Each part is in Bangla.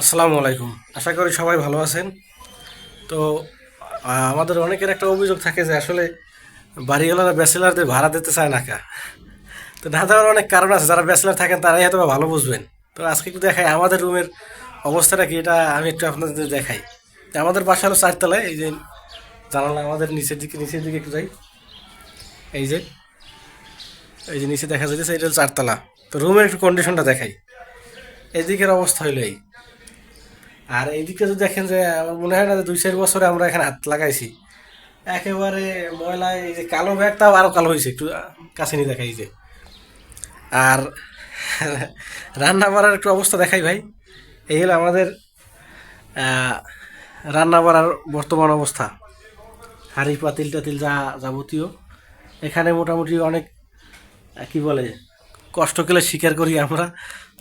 আসসালামু আলাইকুম। আশা করি সবাই ভালো আছেন। তো আমাদের অনেকের একটা অভিযোগ থাকে যে আসলে বাড়িওয়ালারা ব্যাচেলারদের ভাড়া দিতে চায় না কা। তো না দেওয়ার অনেক কারণ আছে। যারা ব্যাচেলার থাকেন, তারাই হয়তো ভালো বুঝবেন। তো আজকে একটু দেখাই, আমাদের রুমের অবস্থাটা কি? এটা আমি একটু আপনাদের দেখাই। আমাদের বাসা হলো চারতলায়। এই যে জানালা আমাদের নিচের দিকে নিচের দিকে একটু যাই। এই যে এই যে নিচে দেখা যাচ্ছে এটা চারতলা। তো রুমের একটু কন্ডিশনটা দেখাই। এদিকের অবস্থা হইল এই। আর এইদিকে যদি দেখেন যে, আমার মনে হয় না যে দুই চার বছরে আমরা এখানে হাত লাগাইছি। একেবারে ময়লায় এই যে কালো ব্যাগটাও আরও কালো হয়েছে, একটু কাছে নিয়ে দেখাই যে। আর রান্না বাড়ার একটু অবস্থা দেখাই ভাই। এই হলো আমাদের রান্না বাড়ার বর্তমান অবস্থা। হাঁড়ি, পাতিল টাতিল যা যাবতীয়। এখানে মোটামুটি অনেক কি বলে, কষ্ট করে স্বীকার করি আমরা,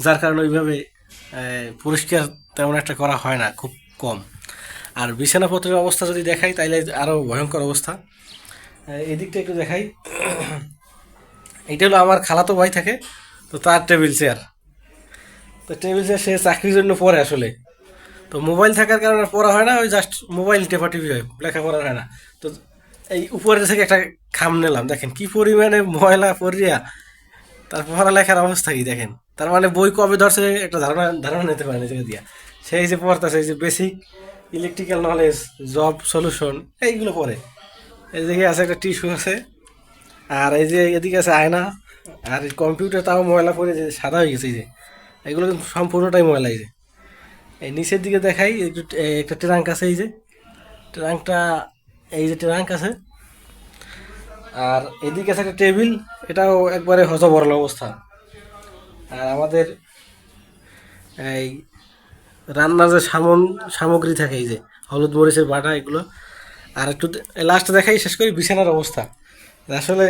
যার কারণে ওইভাবে পরিষ্কার তেমন একটা করা হয় না, খুব কম। আর বিছানাপত্রের অবস্থা যদি দেখাই, তাইলে আরও ভয়ঙ্কর অবস্থা। এদিকটা একটু দেখাই। এটা হলো আমার খালাতো ভাই থাকে, তো তার টেবিল চেয়ার। তো টেবিল চেয়ার সে চাকরির জন্য পড়ে আসলে। তো মোবাইল থাকার কারণে পড়া হয় না, ওই জাস্ট মোবাইল, টেপা টিভি হয়, লেখাপড়া হয় না। তো এই উপরে থেকে একটা খাম নিলাম, দেখেন কি পরিমাণে ময়লা পড়িয়া তার পড়ালেখার অবস্থা কি দেখেন? তার মানে বই কবে ধরছে একটা ধারণা ধারণা নিতে পারেন এই দিয়া। সেই যে পড়তেছে, এই যে basic electrical knowledge job solution এইগুলো পড়ে। এই দিকে আছে একটা টিস্যু আছে, আর এই যে এদিকে আছে আয়না, আর কম্পিউটার তাও ময়লা পড়ে যে সাদা হয়ে গেছে, এই যে। এগুলো কিন্তু সম্পূর্ণটাই ময়লা যে। এই নিচের দিকে দেখাই একটু একটা ট্রাঙ্ক আছে, এই যে। ট্রাঙ্কটা এই যে ট্রাঙ্ক আছে। আর এদিকে আছে একটা টেবিল এটাও একবারে হজবরল অবস্থা। আর আমাদের এই রান্নার যে সামন সামগ্রী থাকে এই যে হলুদ মরিচের বাটা এগুলো। আর একটু লাস্টে দেখাই শেষ করি বিছানার অবস্থা। আসলে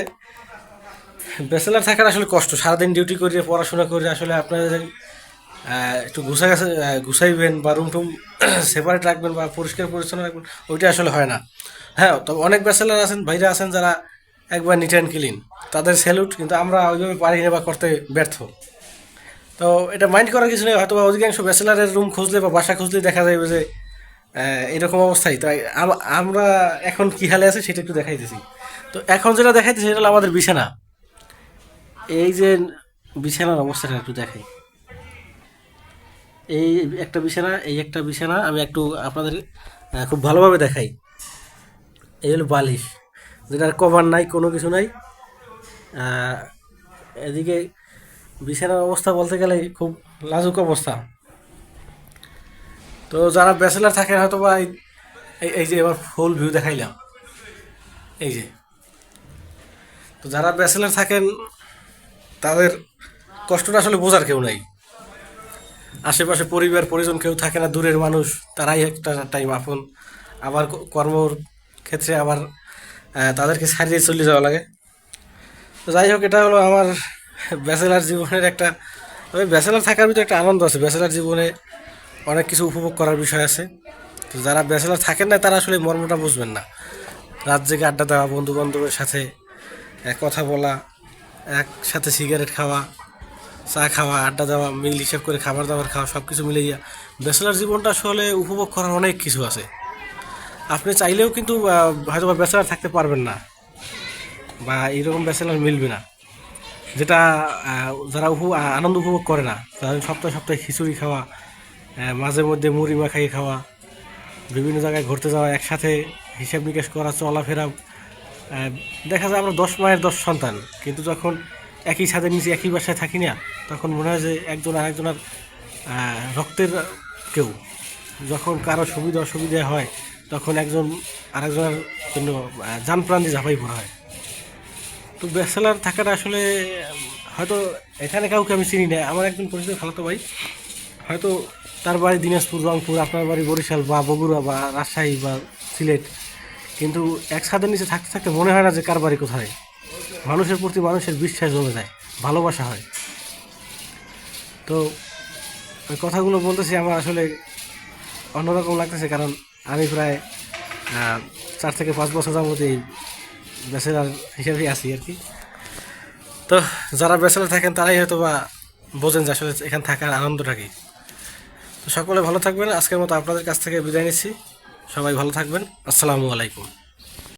ব্যাচেলার থাকার আসলে কষ্ট। সারাদিন ডিউটি করে পড়াশোনা করে আসলে আপনারা যদি, একটু গুছা গাছে গুছাইবেন বা রুম টুম সেপারেট রাখবেন বা পরিষ্কার পরিচ্ছন্ন রাখবেন ওইটা আসলে হয় না। হ্যাঁ তবে অনেক ব্যাচেলার আছেন ভাইরা আছেন যারা একবার নিট অ্যান্ড ক্লিন তাদের স্যালুট কিন্তু আমরা ওইভাবে পারি না বা করতে ব্যর্থ। তো এটা মাইন্ড করার কিছু নেই হয়তো বা অধিকাংশ ব্যাচেলারের রুম খুঁজলে বা বাসা খুঁজলে দেখা যাবে যে এরকম অবস্থায়। তাই আম- আমরা এখন কি হালে আছে সেটা একটু দেখাইতেছি। তো এখন যেটা দেখাইতেছি সেটা হলো আমাদের বিছানা। এই যে বিছানার অবস্থাটা একটু দেখাই। এই একটা বিছানা, এই একটা বিছানা আমি একটু আপনাদের খুব ভালোভাবে দেখাই। এই হলো বালিশ। যেটার কভার নাই, কোনো কিছু নাই। এদিকে বিছানার অবস্থা বলতে গেলে খুব লাজুক অবস্থা। তো যারা ব্যাচেলার থাকে হয়তো বা এই- যে এবার ফুল ভিউ দেখাইলাম। এই যে। তো যারা ব্যাচেলার থাকেন, তাদের কষ্টটা আসলে বোঝার কেউ নাই। আশেপাশে পরিবার, পরিজন কেউ থাকে না, দূরের মানুষ, তারাই একটা টাইম আপন। আবার কর্মর ক্ষেত্রে আবার তাদেরকে ছাড়িয়ে চলে যাওয়া লাগে। তো যাই হোক, এটা হলো আমার ব্যাচেলার জীবনের একটা, তবে ব্যাচেলার থাকার ভিতরে একটা আনন্দ আছে। ব্যাচেলার জীবনে অনেক কিছু উপভোগ করার বিষয় আছে। তো যারা ব্যাচেলার থাকেন না, তারা আসলে মর্মটা বুঝবেন না। রাত জেগে আড্ডা দেওয়া বন্ধু বান্ধবের সাথে কথা বলা, একসাথে সিগারেট খাওয়া, চা খাওয়া, আড্ডা দেওয়া, মিল হিসাব করে খাবার দাবার খাওয়া সব কিছু মিলে ব্যাচেলার জীবনটা আসলে উপভোগ করার অনেক কিছু আছে। আপনি চাইলেও কিন্তু হয়তো বা ব্যাচেলার থাকতে পারবেন না। বা এইরকম ব্যাচেলার মিলবে না। যেটা যারা আনন্দ উপভোগ করে না, তারা সপ্তাহে সপ্তাহে খিচুড়ি খাওয়া মাঝে মধ্যে মুড়ি মাখাই খাওয়া, বিভিন্ন জায়গায় ঘুরতে যাওয়া, একসাথে হিসাব নিকাশ করা, চলাফেরা দেখা যায় আমরা দশ মায়ের দশ সন্তান, কিন্তু যখন একই ছাদের নিচে, একই বাসায় থাকি না, তখন মনে হয় যে একজন আরেকজনের রক্তের কেউ। যখন কারও সুবিধা অসুবিধা হয় তখন একজন, আরেকজনের জন্য যান প্রাণ দিয়ে ঝাঁপাই পড়া হয়। তো ব্যাচেলার থাকাটা আসলে হয়তো এখানে কাউকে আমি চিনি না, আমার একজন পরিচিত খালাতো ভাই, হয়তো তার বাড়ি দিনাজপুর, রংপুর, আপনার বাড়ি বরিশাল বা বগুড়া বা রাজশাহী বা সিলেট। কিন্তু এক ছাদের নিচে থাকতে থাকতে মনে হয় না যে কার বাড়ি কোথায়। মানুষের প্রতি মানুষের বিশ্বাস জমে যায়, ভালোবাসা হয়। তো ওই কথাগুলো বলতেছি, আমার আসলে অন্যরকম লাগতেছে কারণ আমি প্রায় চার থেকে পাঁচ বছর যাবত এই ব্যাচেলার হিসেবেই আছি আর কি। তো যারা ব্যাচেলার থাকেন তারাই হয়তো বা বোঝেন যে আসলে এখানে থাকার আনন্দটা কি। তো সকলে ভালো থাকবেন। আজকের মতো আপনাদের কাছ থেকে বিদায় নিচ্ছি। সবাই ভালো থাকবেন। আসসালামু আলাইকুম।